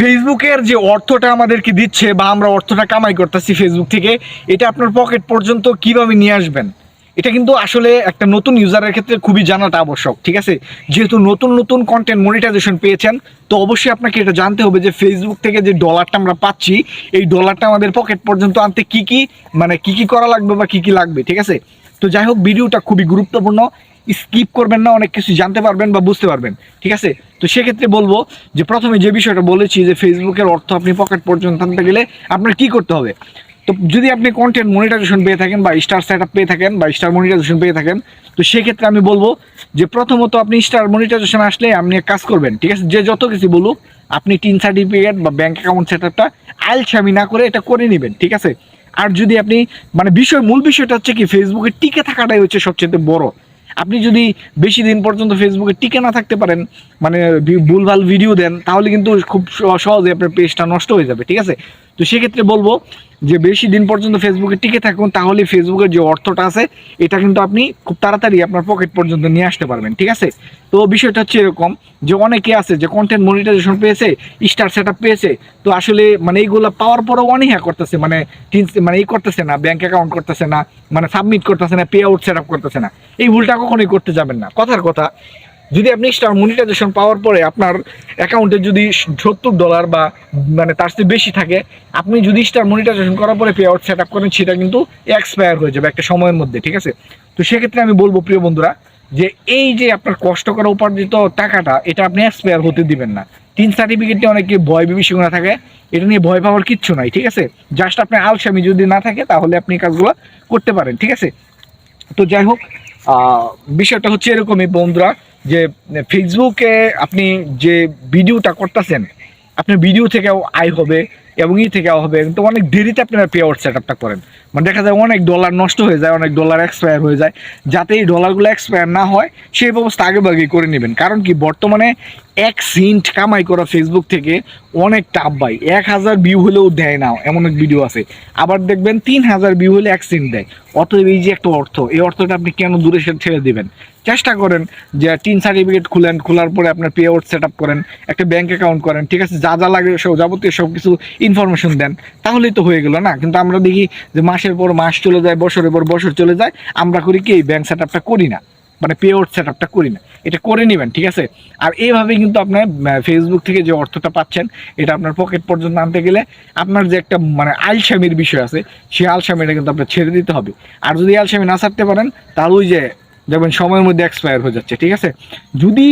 ফেসবুকের যে অর্থটা আমাদেরকে দিচ্ছে বা আমরা অর্থটা কামাই করতেছি ফেসবুক থেকে, এটা আপনার পকেট পর্যন্ত কীভাবে নিয়ে আসবেন? এটা কিন্তু আসলে একটা নতুন ইউজারের ক্ষেত্রে খুবই জানাটা আবশ্যক, ঠিক আছে? যেহেতু নতুন নতুন কন্টেন্ট মনিটাইজেশন পেয়েছেন, তো অবশ্যই আপনাকে এটা জানতে হবে যে ফেসবুক থেকে যে ডলারটা আমরা পাচ্ছি, এই ডলারটা আমাদের পকেট পর্যন্ত আনতে কি কি মানে কি কি করা লাগবে বা কি কি লাগবে, ঠিক আছে? তো যাই হোক, ভিডিওটা খুবই গুরুত্বপূর্ণ। স্কিপ করবেন না, অনেক কিছু জানতে পারবেন বা বুঝতে পারবেন, ঠিক আছে? তো সেক্ষেত্রে বলব যে প্রথমে যে বিষয়টা বলেছি যে ফেসবুকের অর্থ আপনি পকেট পর্যন্ত আনতে গেলে আপনার কি করতে হবে? তো যদি আপনি কন্টেন্ট মনিটাইজেশন পেয়ে থাকেন বা স্টার সেট পেয়ে থাকেন বা স্টার মনিটাইজেশন পেয়ে থাকেন, তো সেক্ষেত্রে আমি বলব যে প্রথমত আপনি স্টার মনিটাইজেশন আসলে আপনি কাজ করবেন, ঠিক আছে? যে যত কিছু বলুক, আপনি টিন সার্টিফিকেট বা ব্যাঙ্ক অ্যাকাউন্ট সেট আপটা আলছামি না করে এটা করে নেবেন, ঠিক আছে? আর যদি আপনি মানে বিষয়, মূল বিষয়টা হচ্ছে কি ফেসবুকে টিকে থাকাটাই হচ্ছে সবচেয়ে বড়। আপনি যদি বেশি দিন পর্যন্ত ফেসবুকে টিকে না থাকতে পারেন মানে ভুলভাল ভিডিও দেন, তাহলে কিন্তু খুব সহজে আপনার পেজটা নষ্ট হয়ে যাবে, ঠিক আছে? তো সেক্ষেত্রে বলব যে বেশি দিন পর্যন্ত ফেসবুকে টিকে থাকুন তাহলে ফেসবুকের যে অর্থটা আছে, এটা কিন্তু আপনি খুব তাড়াতাড়ি আপনার পকেট পর্যন্ত নিয়ে আসতে পারবেন, ঠিক আছে? তো বিষয়টা হচ্ছে এরকম যে অনেকে আছে যে কন্টেন্ট মনিটাইজেশন পেয়েছে স্টার সেট পেয়েছে, তো আসলে মানে এইগুলো পাওয়ার পরও অনীহা করতেছে মানে মানে এই করতেছে না ব্যাংক অ্যাকাউন্ট করতেছে না মানে সাবমিট করতেছে না পে আউট সেট করতেছে না, এই ভুলটা কখনোই করতে যাবেন না। কথার কথা যদি আপনি স্টার মনিটাইজেশন পাওয়ার পরে আপনার অ্যাকাউন্টে যদি সত্তর ডলার বা মানে তার চেয়ে বেশি থাকে, আপনি যদি স্টার মনিটাইজেশন করার পরে পে আউট সেট আপ করেন, সেটা কিন্তু এক্সপায়ার হয়ে যাবে একটা সময়ের মধ্যে, ঠিক আছে? তো সেক্ষেত্রে আমি বলব, প্রিয় বন্ধুরা, যে এই যে আপনার কষ্ট করা উপার্জিত টাকাটা, এটা আপনি এক্সপায়ার হতে দিবেন না। তিন সার্টিফিকেটে অনেকে ভয় বিভীষণা থাকে, এটা নিয়ে ভয় পাওয়ার কিচ্ছু নাই, ঠিক আছে? জাস্ট আপনার আলসামি যদি না থাকে, তাহলে আপনি কাজগুলো করতে পারেন, ঠিক আছে? তো যাই হোক বিষয়টা হচ্ছে এরকমই, বন্ধুরা। যে ফেসবুকে আপনি যে ভিডিওটা করতেছেন, আপনার ভিডিও থেকেও আয় হবে এবং ই থেকেও হবে কিন্তু অনেক দেরিতে আপনারা পে আউট সেট আপটা করেন। মানে দেখা যায় অনেক ডলার নষ্ট হয়ে যায়, অনেক ডলার এক্সপায়ার হয়ে যায়। যাতে এই ডলারগুলো এক্সপায়ার না হয়, সেই ব্যবস্থা আগে ভাগেই করে নেবেন। কারণ কি, বর্তমানে এক সিন্ট কামাই করা ফেসবুক থেকে অনেক টাপ ভাই। এক হাজার ভিউ হলেও দেয় না, এমন এক ভিডিও আছে। আবার দেখবেন তিন হাজার ভিউ হলে এক সিন্ট দেয়। অতএব এই যে একটা অর্থ, এই অর্থটা আপনি কেন দূরে ছেড়ে দেবেন? চেষ্টা করেন যে টিন সার্টিফিকেট খুলেন, খোলার পরে আপনার পে আউট সেট আপ করেন, একটা ব্যাঙ্ক অ্যাকাউন্ট করেন, ঠিক আছে? যা যা লাগে সব যাবতীয় সব কিছু ইনফরমেশন দেন। তাহলেই তো হয়ে গেলো না? কিন্তু আমরা দেখি যে মাসের পর মাস চলে যায়, বছরের পর বছর চলে যায়, আমরা করি কি, এই ব্যাংক সেট আপটা করি না। মানে পে আউট সেট আপটা করি না। এটা করে নেবেন, ঠিক আছে? আর এইভাবে কিন্তু আপনার ফেসবুক থেকে যে অর্থটা পাচ্ছেন, এটা আপনার পকেট পর্যন্ত আনতে গেলে আপনার যে একটা মানে আলসামির বিষয় আছে, সেই আলসামিটা কিন্তু আপনার ছেড়ে দিতে হবে। আর যদি আলসামি না ছাড়তে পারেন, তাহলে ওই যে, দেখবেন সময়ের মধ্যে এক্সপায়ার হয়ে যাচ্ছে, ঠিক আছে? যদি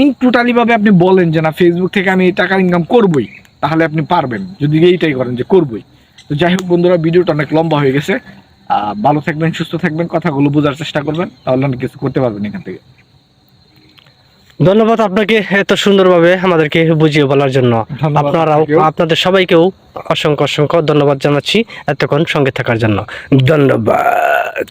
ইন টোটালিভাবে আপনি বলেন যে, না ফেসবুক থেকে আমি এই টাকা ইনকাম করবই, তাহলে আপনি পারবেন। যদি এইটাই করেন যে, করবই। তো যাই হোক বন্ধুরা ভিডিওটা অনেক লম্বা হয়ে গেছে। ভালো থাকবেন সুস্থ থাকবেন কথাগুলো বোঝার চেষ্টা করবেন তাহলে অনেক কিছু করতে পারবেন এখান থেকে। ধন্যবাদ আপনাকে এত সুন্দরভাবে আমাদেরকে বুঝিয়ে বলার জন্য। আপনারা আপনারাও। আপনাদের সবাইকেও অসংখ্য অসংখ্য ধন্যবাদ জানাচ্ছি এতক্ষণ সঙ্গে থাকার জন্য। ধন্যবাদ।